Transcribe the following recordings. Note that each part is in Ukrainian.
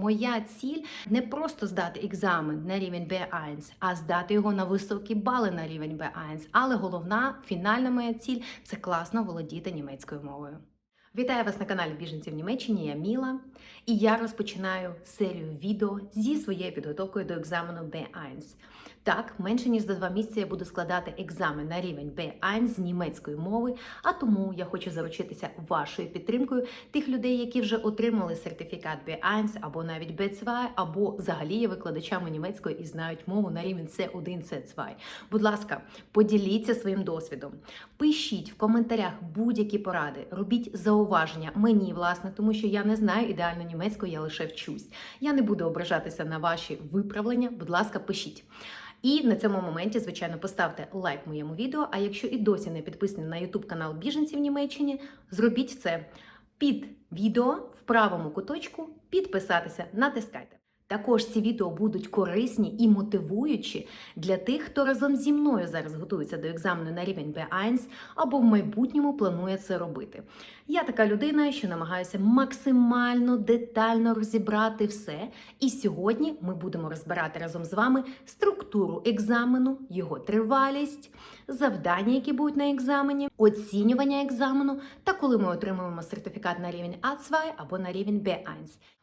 Моя ціль не просто здати екзамен на рівень B1, а здати його на високі бали на рівень B1. Але головна фінальна моя ціль це класно володіти німецькою мовою. Вітаю вас на каналі Біженці в Німеччині. Я Міла, і я розпочинаю серію відео зі своєю підготовкою до екзамену B1. Так, менше ніж за два місяці я буду складати екзамен на рівень B1 з німецької мови, а тому я хочу заручитися вашою підтримкою тих людей, які вже отримали сертифікат B1 або навіть B2, або взагалі є викладачами німецької і знають мову на рівень C1, C2. Будь ласка, поділіться своїм досвідом. Пишіть в коментарях будь-які поради, робіть зауваження мені, власне, тому що я не знаю ідеально німецької, я лише вчусь. Я не буду ображатися на ваші виправлення. Будь ласка, пишіть. І на цьому моменті, звичайно, поставте лайк моєму відео. А якщо і досі не підписані на YouTube канал Біженці в Німеччині, зробіть це під відео в правому куточку, підписатися, натискайте. Також ці відео будуть корисні і мотивуючі для тих, хто разом зі мною зараз готується до екзамену на рівень B1 або в майбутньому планує це робити. Я така людина, що намагаюся максимально детально розібрати все. І сьогодні ми будемо розбирати разом з вами структуру екзамену, його тривалість, завдання, які будуть на екзамені, оцінювання екзамену та коли ми отримуємо сертифікат на рівень А2 або на рівень B1.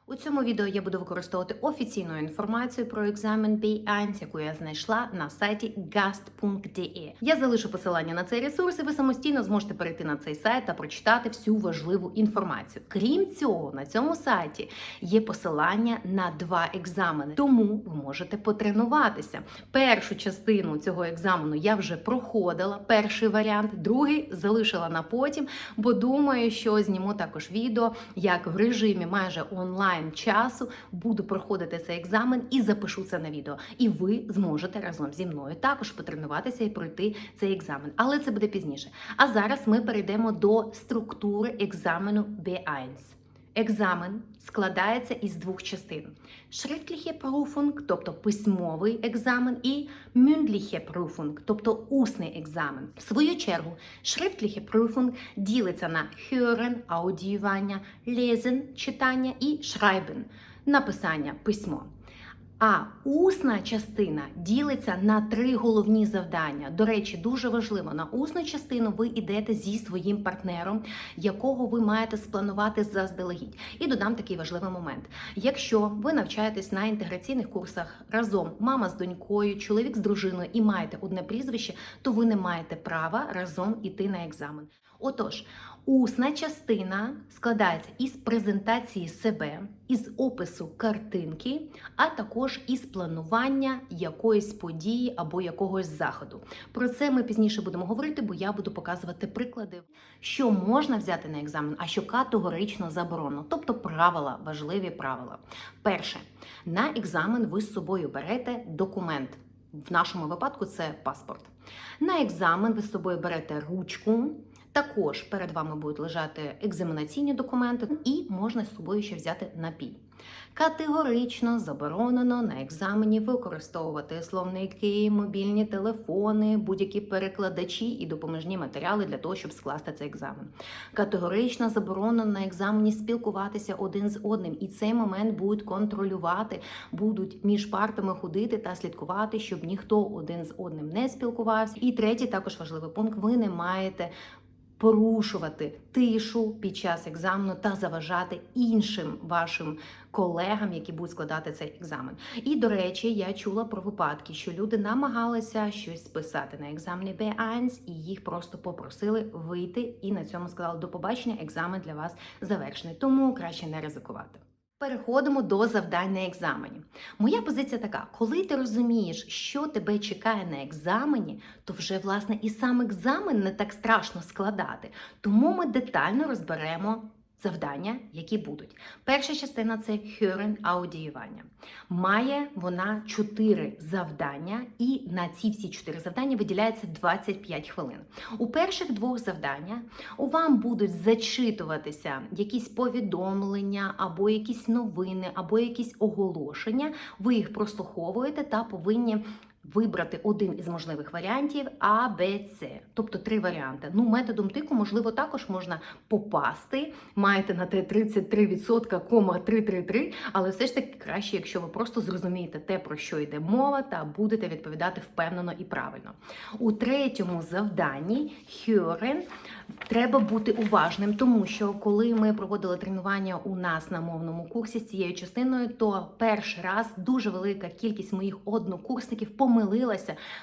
У цьому відео я буду використовувати офіційну інформацію про екзамен B1, яку я знайшла на сайті gast.de. Я залишу посилання на цей ресурс, і ви самостійно зможете перейти на цей сайт та прочитати всю важливу інформацію. Крім цього, на цьому сайті є посилання на два екзамени, тому ви можете потренуватися. Першу частину цього екзамену я вже проходила, перший варіант, другий залишила на потім, бо думаю, що зніму також відео, як в режимі майже онлайн часу буду проходити цей екзамен і запишу це на відео. І ви зможете разом зі мною також потренуватися і пройти цей екзамен. Але це буде пізніше. А зараз ми перейдемо до структури екзамену B1. Екзамен складається із двох частин: Schriftliche Prüfung, тобто письмовий екзамен, і mündliche Prüfung, тобто усний екзамен. В свою чергу, Schriftliche Prüfung ділиться на hören, аудіювання, lesen, читання і schreiben, написання, письмо. А усна частина ділиться на три головні завдання. До речі, дуже важливо на усну частину ви йдете зі своїм партнером, якого ви маєте спланувати заздалегідь. І додам такий важливий момент: якщо ви навчаєтесь на інтеграційних курсах разом, мама з донькою, чоловік з дружиною і маєте одне прізвище, то ви не маєте права разом іти на екзамен. Отож, усна частина складається із презентації себе, із опису картинки, а також із планування якоїсь події або якогось заходу. Про це ми пізніше будемо говорити, бо я буду показувати приклади, що можна взяти на екзамен, а що категорично заборонено, тобто правила, важливі правила. Перше, на екзамен ви з собою берете документ. В нашому випадку це паспорт. На екзамен ви з собою берете ручку. Також перед вами будуть лежати екзаменаційні документи, і можна з собою ще взяти напій. Категорично заборонено на екзамені використовувати словники, мобільні телефони, будь-які перекладачі і допоміжні матеріали для того, щоб скласти цей екзамен. Категорично заборонено на екзамені спілкуватися один з одним, і цей момент будуть контролювати, будуть між партами ходити та слідкувати, щоб ніхто один з одним не спілкувався. І третій також важливий пункт: ви не маєте порушувати тишу під час екзамену та заважати іншим вашим колегам, які будуть складати цей екзамен. І до речі, я чула про випадки, що люди намагалися щось списати на екзамені B1 і їх просто попросили вийти і на цьому сказали до побачення. Екзамен для вас завершений. Тому краще не ризикувати. Переходимо до завдань на екзамені. Моя позиція така: коли ти розумієш, що тебе чекає на екзамені, то вже власне і сам екзамен не так страшно складати. Тому ми детально розберемо завдання, які будуть. Перша частина це hören аудіювання. Має вона чотири завдання, і на ці всі чотири завдання виділяється 25 хвилин. У перших двох завданнях у вам будуть зачитуватися якісь повідомлення, або якісь новини, або якісь оголошення. Ви їх прослуховуєте та повинні вибрати один із можливих варіантів А, Б, С, тобто три варіанти. Ну, методом тику, можливо, також можна попасти. Маєте на те 33%, кома 333, але все ж таки краще, якщо ви просто зрозумієте те, про що йде мова, та будете відповідати впевнено і правильно. У третьому завданні Хюрен треба бути уважним, тому що коли ми проводили тренування у нас на мовному курсі з цією частиною, то перший раз дуже велика кількість моїх однокурсників помилилася,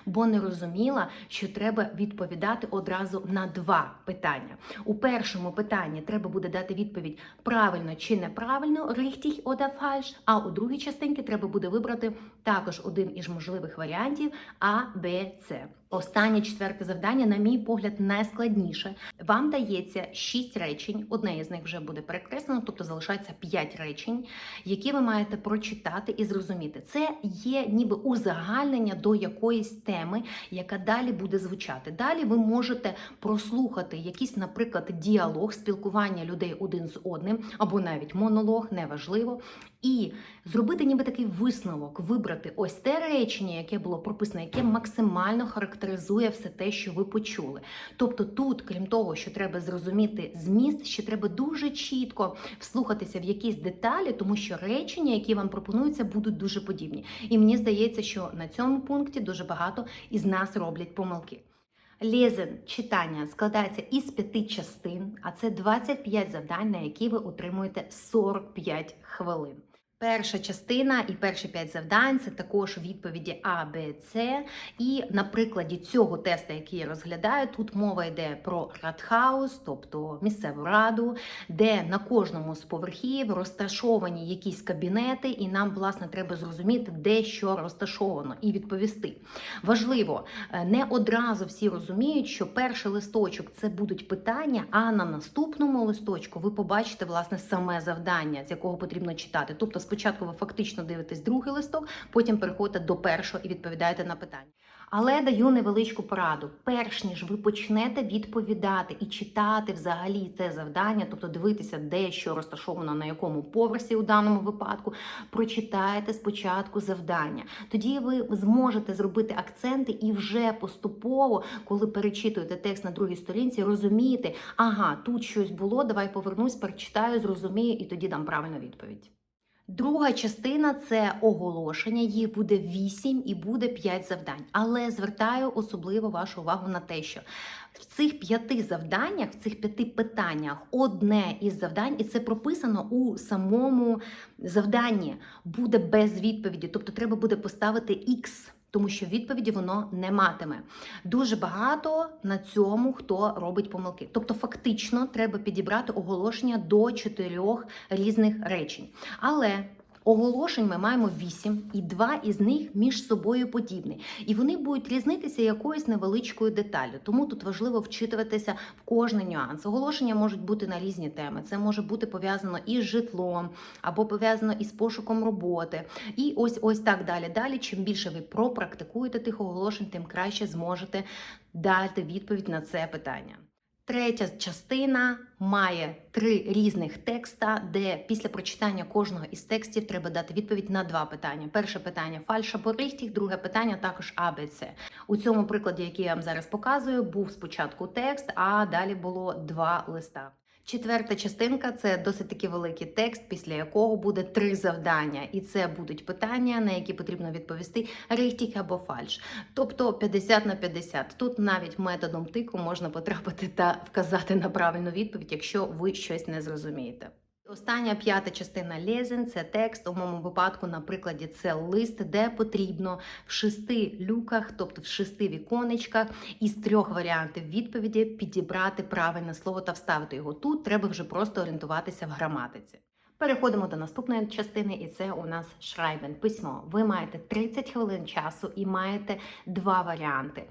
бо не розуміла, що треба відповідати одразу на два питання. У першому питанні треба буде дати відповідь правильно чи неправильно, richtig oder falsch, а у другій частинці треба буде вибрати також один із можливих варіантів А, Б, С. Останнє четверте завдання, на мій погляд, найскладніше. Вам дається шість речень, одне із них вже буде перекреслено, тобто залишається п'ять речень, які ви маєте прочитати і зрозуміти. Це є ніби узагальнення до якоїсь теми, яка далі буде звучати. Далі ви можете прослухати якийсь, наприклад, діалог, спілкування людей один з одним, або навіть монолог, неважливо. І зробити ніби такий висновок, вибрати ось те речення, яке було прописано, яке максимально характеризує все те, що ви почули. Тобто, тут, крім того, що треба зрозуміти зміст, ще треба дуже чітко вслухатися в якісь деталі, тому що речення, які вам пропонуються, будуть дуже подібні. І мені здається, що на цьому пункті дуже багато із нас роблять помилки. Лезен читання складається із п'яти частин, а це 25 завдань, на які ви отримуєте 45 хвилин. Перша частина і перші п'ять завдань це також відповіді А, Б, С. І на прикладі цього тесту, який я розглядаю, тут мова йде про радхаус, тобто місцеву раду, де на кожному з поверхів розташовані якісь кабінети, і нам, власне, треба зрозуміти, де що розташовано, і відповісти. Важливо, е, не одразу всі розуміють, що перший листочок це будуть питання, а на наступному листочку ви побачите власне саме завдання, з якого потрібно читати. Тобто, спочатку ви фактично дивитесь другий листок, потім переходите до першого і відповідаєте на питання. Але даю невеличку пораду. Перш ніж ви почнете відповідати і читати взагалі це завдання, тобто дивитися, де що розташовано на якому поверсі у даному випадку, прочитайте спочатку завдання. Тоді ви зможете зробити акценти і вже поступово, коли перечитуєте текст на другій сторінці, розумієте, ага, тут щось було, давай повернусь, перечитаю, зрозумію і тоді дам правильну відповідь. Друга частина це оголошення. Їх буде 8 і буде 5 завдань. Але звертаю особливо вашу увагу на те, що в цих п'яти завданнях, в цих п'яти питаннях, одне із завдань, і це прописано у самому завданні, буде без відповіді. Тобто треба буде поставити X. Тому що відповіді воно не матиме. Дуже багато на цьому хто робить помилки. Тобто, фактично, треба підібрати оголошення до чотирьох різних речень. Але Оголошень ми маємо вісім, і два із них між собою подібні. І вони будуть різнитися якоюсь невеличкою деталлю. Тому тут важливо вчитуватися в кожний нюанс. Оголошення можуть бути на різні теми. Це може бути пов'язано із житлом або пов'язано із пошуком роботи. І ось ось так далі. Далі. Чим більше ви пропрактикуєте тих оголошень, тим краще зможете дати відповідь на це питання. Третя частина має три різних текста, де після прочитання кожного із текстів треба дати відповідь на два питання. Перше питання фальша або рихтіх, друге питання також А, Б, У цьому прикладі, який я вам зараз показую, був спочатку текст, а далі було два листа. Четверта частинка це досить таки великий текст, після якого буде три завдання, і це будуть питання, на які потрібно відповісти рихтік або фальш. Тобто 50 на 50. Тут навіть методом тику можна потрапити та вказати на правильну відповідь, якщо ви щось не зрозумієте. Остання п'ята частина лезен це текст. У моєму випадку, на прикладі, це лист, де потрібно в шести люках, тобто в шести віконечках, із трьох варіантів відповіді підібрати правильне слово та вставити його. Тут треба вже просто орієнтуватися в граматиці. Переходимо до наступної частини, і це у нас шрайбен письмо. Ви маєте 30 хвилин часу і маєте два варіанти.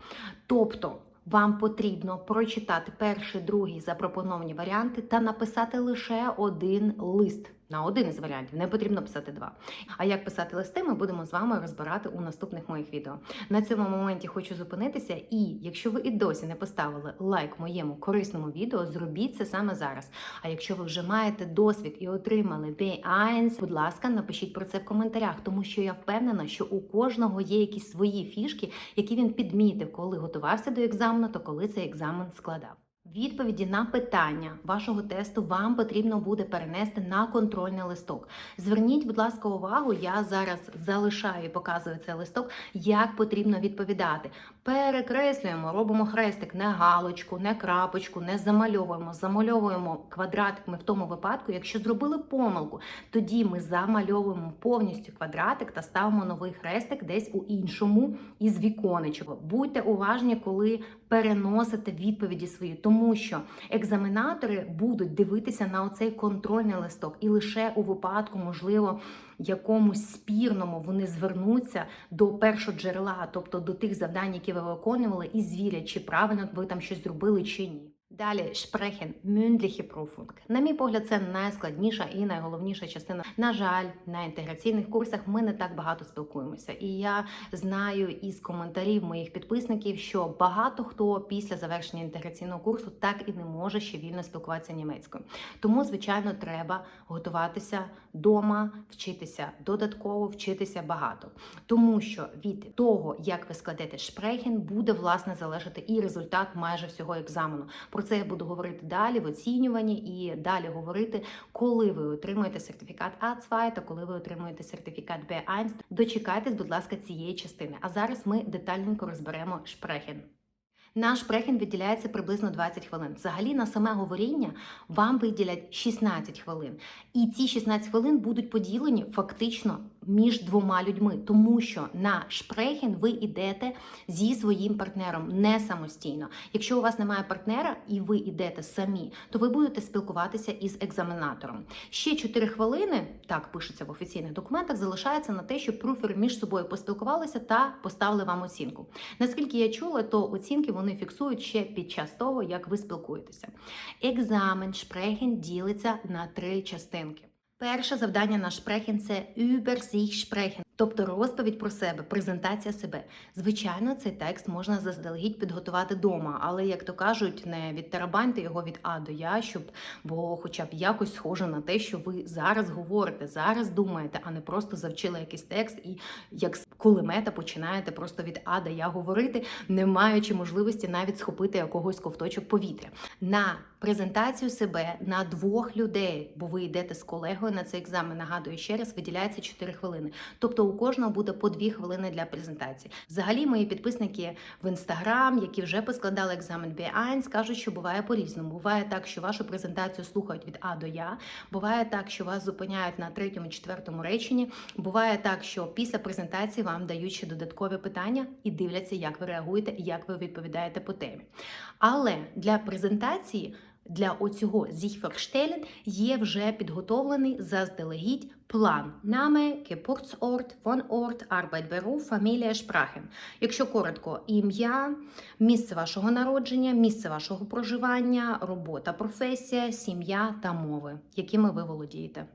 Тобто. Вам потрібно прочитати перший, другий запропоновані варіанти та написати лише один лист. На один із варіантів не потрібно писати два. А як писати листи, ми будемо з вами розбирати у наступних моїх відео. На цьому моменті хочу зупинитися. І якщо ви і досі не поставили лайк моєму корисному відео, зробіть це саме зараз. А якщо ви вже маєте досвід і отримали B1, будь ласка, напишіть про це в коментарях, тому що я впевнена, що у кожного є якісь свої фішки, які він підмітив, коли готувався до екзамену, та коли цей екзамен складав. Відповіді на питання вашого тесту вам потрібно буде перенести на контрольний листок. Зверніть, будь ласка, увагу, я зараз залишаю і показую цей листок, як потрібно відповідати. Перекреслюємо, робимо хрестик, не галочку, не крапочку, не замальовуємо. Замальовуємо квадратик ми в тому випадку, якщо зробили помилку, тоді ми замальовуємо повністю квадратик та ставимо новий хрестик десь у іншому із віконечок. Будьте уважні, коли переносите відповіді свої, тому що екзаменатори будуть дивитися на оцей контрольний листок, і лише у випадку, можливо, якомусь спірному вони звернуться до першого джерела, тобто до тих завдань, які ви виконували, і звірять, чи правильно ви там щось зробили чи ні. Далі sprechen, mündliche Prüfung. На мій погляд, це найскладніша і найголовніша частина. На жаль, на інтеграційних курсах ми не так багато спілкуємося. І я знаю із коментарів моїх підписників, що багато хто після завершення інтеграційного курсу так і не може ще вільно спілкуватися німецькою. Тому, звичайно, треба готуватися вдома, вчитися додатково, вчитися багато. Тому що від того, як ви складете шпрехен, буде власне залежати і результат майже всього екзамену. Про це я буду говорити далі в оцінюванні і далі говорити, коли ви отримуєте сертифікат А2 та коли ви отримуєте сертифікат B1. Дочекайтесь, будь ласка, цієї частини. А зараз ми детальненько розберемо шпрехен. Наш шпрехен виділяється приблизно 20 хвилин. Взагалі на саме говоріння вам виділять 16 хвилин. І ці 16 хвилин будуть поділені фактично між двома людьми, тому що на шпрехен ви йдете зі своїм партнером не самостійно. Якщо у вас немає партнера і ви йдете самі, то ви будете спілкуватися із екзаменатором. Ще 4 хвилини, так пишеться в офіційних документах, залишається на те, щоб пруфери між собою поспілкувалися та поставили вам оцінку. Наскільки я чула, то оцінки вони фіксують ще під час того, як ви спілкуєтеся. Екзамен шпрехен ділиться на три частинки. Перше завдання на шпрехен це über sich sprechen, тобто розповідь про себе, презентація себе. Звичайно, цей текст можна заздалегідь підготувати вдома, але як то кажуть, не відтарабаньте його від А до Я, щоб було хоча б якось схоже на те, що ви зараз говорите, зараз думаєте, а не просто завчили якийсь текст і як з кулемета починаєте просто від А до Я говорити, не маючи можливості навіть схопити якогось ковточок повітря. На презентацію себе на двох людей, бо ви йдете з колегою на цей екзамен. Нагадую ще раз, виділяється 4 хвилини. Тобто у кожного буде по 2 хвилини для презентації. Взагалі, мої підписники в інстаграм, які вже поскладали екзамен B1, скажуть, що буває по-різному. Буває так, що вашу презентацію слухають від А до Я. Буває так, що вас зупиняють на третьому, четвертому реченні. Буває так, що після презентації вам дають ще додаткові питання і дивляться, як ви реагуєте і як ви відповідаєте по темі. Але для презентації. Для оцього Зіхферштелен є вже підготовлений заздалегідь план Name, Geburtsort, Wohnort, Arbeitberuf, Familie, Sprachen. Якщо коротко, ім'я, місце вашого народження, місце вашого проживання, робота, професія, сім'я та мови, якими ви володієте.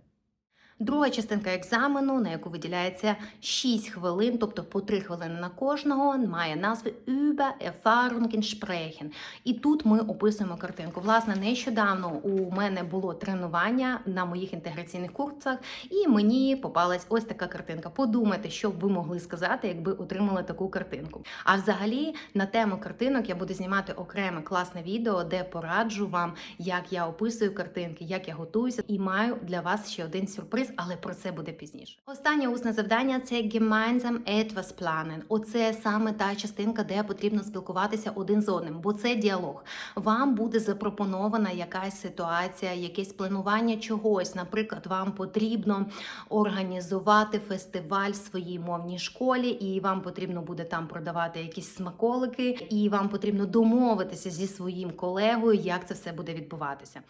Друга частинка екзамену, на яку виділяється 6 хвилин, тобто по 3 хвилини на кожного, має назви Über Erfahrungen sprechen. І тут ми описуємо картинку. Власне, нещодавно у мене було тренування на моїх інтеграційних курсах, і мені попалась ось така картинка. Подумайте, що б ви могли сказати, якби отримали таку картинку. А взагалі на тему картинок я буду знімати окреме класне відео, де пораджу вам, як я описую картинки, як я готуюся, і маю для вас ще один сюрприз, але про це буде пізніше. Останнє усне завдання це gemeinsam etwas planen. Оце саме та частинка, де потрібно спілкуватися один з одним, бо це діалог. Вам буде запропонована якась ситуація, якесь планування чогось. Наприклад, вам потрібно організувати фестиваль в своїй мовній школі, і вам потрібно буде там продавати якісь смаколики, і вам потрібно домовитися зі своїм колегою, як це все буде відбуватися.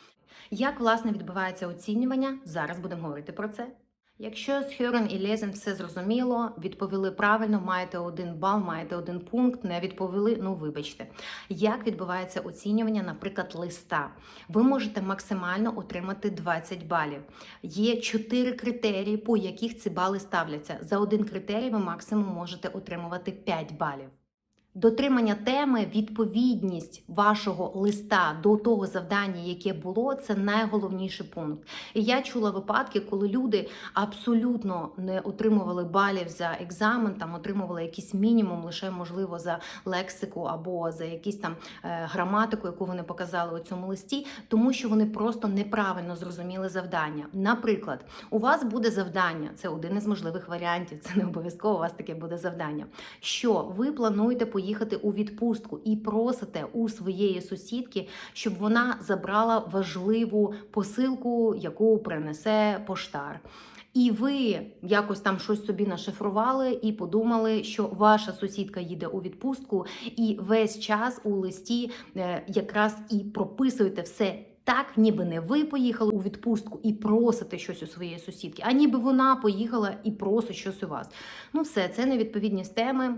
Як власне відбувається оцінювання? Зараз будемо говорити про це. Якщо з Хюрен і Лезен все зрозуміло, відповіли правильно, маєте один бал, маєте один пункт, не відповіли, ну вибачте. Як відбувається оцінювання, наприклад, листа? Ви можете максимально отримати 20 балів. Є 4 критерії, по яких ці бали ставляться. За один критерій ви максимум можете отримувати 5 балів. Дотримання теми, відповідність вашого листа до того завдання, яке було, це найголовніший пункт. І я чула випадки, коли люди абсолютно не отримували балів за екзамен, там отримували якийсь мінімум, лише можливо за лексику або за якісь там е, граматику, яку вони показали у цьому листі, тому що вони просто неправильно зрозуміли завдання. Наприклад, у вас буде завдання, це один із можливих варіантів, це не обов'язково у вас таке буде завдання. Що ви плануєте поїхати у відпустку і просите у своєї сусідки, щоб вона забрала важливу посилку, яку принесе поштар. І ви якось там щось собі нашифрували і подумали, що ваша сусідка їде у відпустку, і весь час у листі е, якраз і прописуєте все. Так, ніби не ви поїхали у відпустку і просите щось у своєї сусідки, а ніби вона поїхала і просить щось у вас. Ну, все, це невідповідність теми,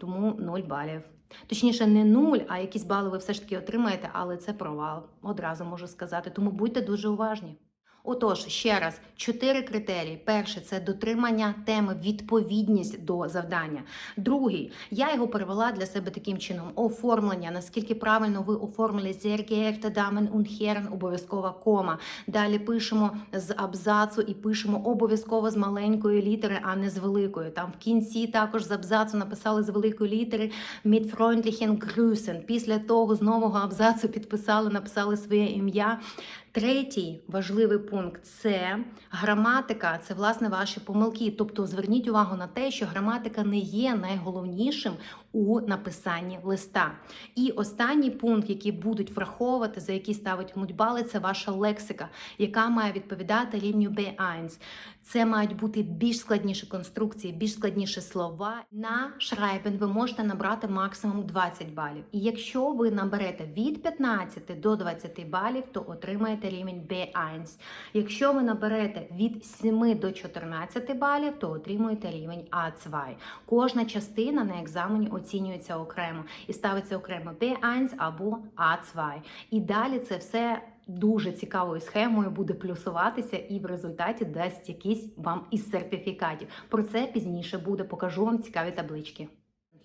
тому 0 балів. Точніше, не нуль, а якісь бали ви все ж таки отримаєте, але це провал. Одразу можу сказати. Тому будьте дуже уважні. Отож, ще раз, чотири критерії. Перше це дотримання теми, відповідність до завдання. Другий, я його перевела для себе таким чином: оформлення. Наскільки правильно ви оформили sehr geehrte Damen обов'язкова кома. Далі пишемо з абзацу і пишемо обов'язково з маленької літери, а не з великої. Там в кінці також з абзацу написали з великої літери mit freundlichen Grüßen. Після того з нового абзацу підписали, написали своє ім'я. Третій важливий пункт це граматика, це власне ваші помилки. Тобто зверніть увагу на те, що граматика не є найголовнішим у написанні листа. І останній пункт, який будуть враховувати, за який ставить бали, це ваша лексика, яка має відповідати рівню B1. Це мають бути більш складніші конструкції, більш складніші слова. На Schreiben ви можете набрати максимум 20 балів. І якщо ви наберете від 15 до 20 балів, то отримаєте рівень B1. Якщо ви наберете від 7 до 14 балів, то отримуєте рівень A2. Кожна частина на екзамені оцінюється окремо і ставиться окремо B1 або A2. І далі це все дуже цікавою схемою буде плюсуватися і в результаті дасть якийсь вам із сертифікатів. Про це пізніше буде. Покажу вам цікаві таблички.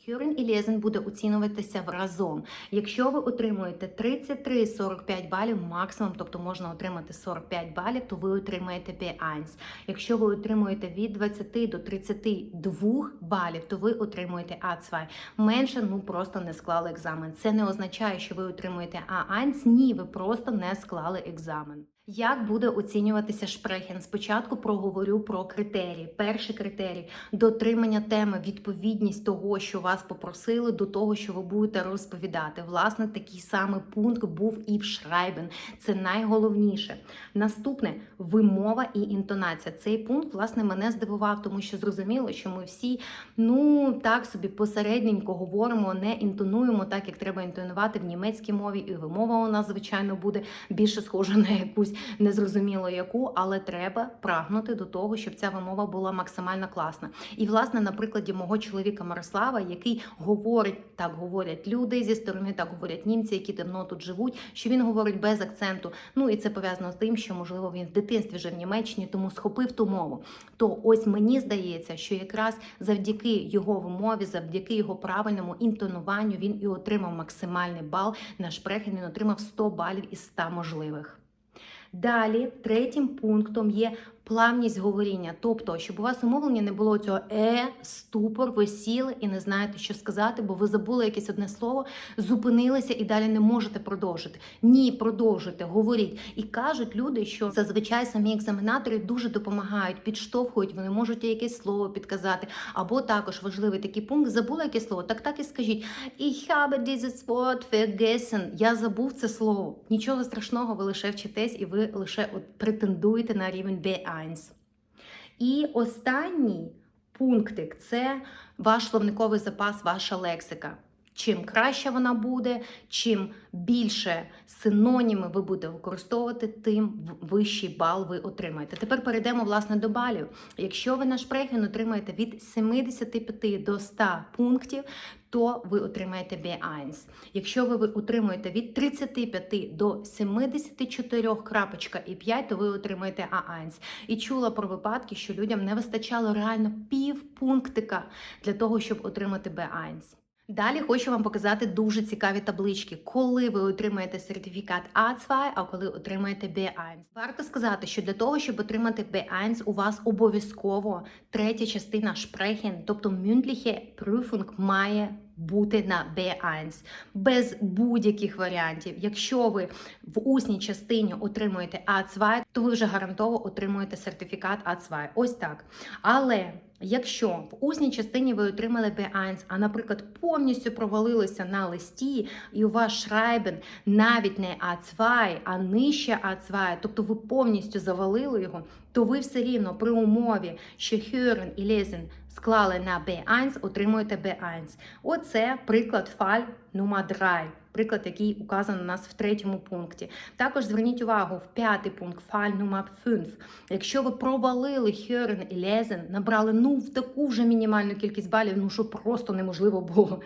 Хюрен і Лезен буде оцінюватися разом. Якщо ви отримуєте 33-45 балів максимум, тобто можна отримати 45 балів, то ви отримаєте B1. Якщо ви отримуєте від 20 до 32 балів, то ви отримуєте А2. Менше ну просто не склали екзамен. Це не означає, що ви отримуєте А1. Ні, ви просто не склали екзамен. Як буде оцінюватися шпрехен? Спочатку проговорю про критерії. Перший критерій дотримання теми, відповідність того, що вас попросили, до того, що ви будете розповідати. Власне, такий самий пункт був і в Шрайбен. Це найголовніше. Наступне вимова і інтонація. Цей пункт, власне, мене здивував, тому що зрозуміло, що ми всі ну так собі посередненько говоримо, не інтонуємо так, як треба інтонувати в німецькій мові, і вимова у нас, звичайно, буде більше схожа на якусь незрозуміло яку, але треба прагнути до того, щоб ця вимова була максимально класна. І, власне, на прикладі мого чоловіка Мирослава, який говорить, так говорять люди зі сторони, так говорять німці, які давно тут живуть, що він говорить без акценту. Ну і це пов'язано з тим, що можливо він в дитинстві жив в Німеччині, тому схопив ту мову. То ось мені здається, що якраз завдяки його вимові, завдяки його правильному інтонуванню, він і отримав максимальний бал. На шпрехен він отримав 100 балів із 100 можливих. Далі, третім пунктом є плавність говоріння. Тобто, щоб у вас умовлення не було цього е, ступор, ви сіли і не знаєте, що сказати, бо ви забули якесь одне слово, зупинилися і далі не можете продовжити. Ні, продовжуйте, говоріть. І кажуть люди, що зазвичай самі екзаменатори дуже допомагають, підштовхують, вони можуть якесь слово підказати. Або також важливий такий пункт, забули якесь слово, так так і скажіть. Ich habe dieses Wort vergessen. Я забув це слово. Нічого страшного, ви лише вчитесь і ви лише от претендуєте на рівень B1. І останній пунктик це ваш словниковий запас, ваша лексика. Чим краще вона буде, чим більше синоніми ви будете використовувати, тим вищий бал ви отримаєте. Тепер перейдемо власне до балів. Якщо ви на шпрехен отримаєте від 75 до 100 пунктів, то ви отримаєте B1. Якщо ви отримуєте від 35 до 74,5, то ви отримаєте А1. І чула про випадки, що людям не вистачало реально пів пунктика для того, щоб отримати B1. Далі хочу вам показати дуже цікаві таблички, коли ви отримаєте сертифікат A2, а коли отримаєте B1. Варто сказати, що для того, щоб отримати B1, у вас обов'язково третя частина Sprechen, тобто mündliche Prüfung має бути на B1 без будь-яких варіантів. Якщо ви в усній частині отримуєте А2, то ви вже гарантово отримуєте сертифікат А2. Ось так. Але якщо в усній частині ви отримали B1, а, наприклад, повністю провалилися на листі, і у вас шрайбен навіть не А2, а нижче А2, тобто ви повністю завалили його, то ви все рівно при умові, що Хюрен і Лезен склали на B1, отримуєте B1. Оце приклад фаль 3, приклад, який указано у нас в третьому пункті. Також зверніть увагу в п'ятий пункт фаль номер 5. Якщо ви провалили hören і lesen, набрали ну в таку вже мінімальну кількість балів, ну що просто неможливо було.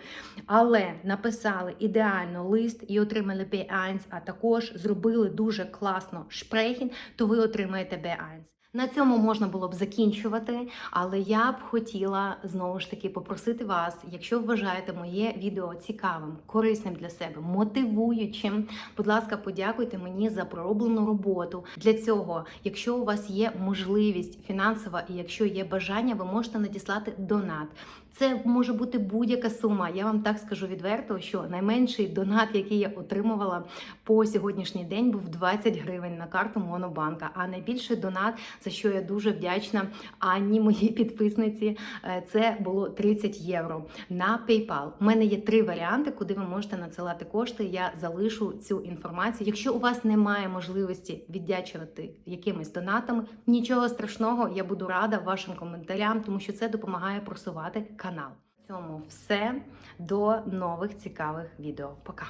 Але написали ідеально лист і отримали B1, а також зробили дуже класно шпрехін, то ви отримаєте B1. На цьому можна було б закінчувати, але я б хотіла знову ж таки попросити вас, якщо вважаєте моє відео цікавим, корисним для себе, мотивуючим, будь ласка, подякуйте мені за пророблену роботу. Для цього, якщо у вас є можливість фінансова і якщо є бажання, ви можете надіслати донат. Це може бути будь-яка сума. Я вам так скажу відверто, що найменший донат, який я отримувала по сьогоднішній день, був 20 гривень на карту Монобанка. А найбільший донат, за що я дуже вдячна Анні, моїй підписниці, е, це було 30 євро на PayPal. У мене є три варіанти, куди ви можете надсилати кошти. Я залишу цю інформацію. Якщо у вас немає можливості віддячувати якимись донатами, нічого страшного, я буду рада вашим коментарям, тому що це допомагає просувати канал. В цьому все. До нових цікавих відео. Пока!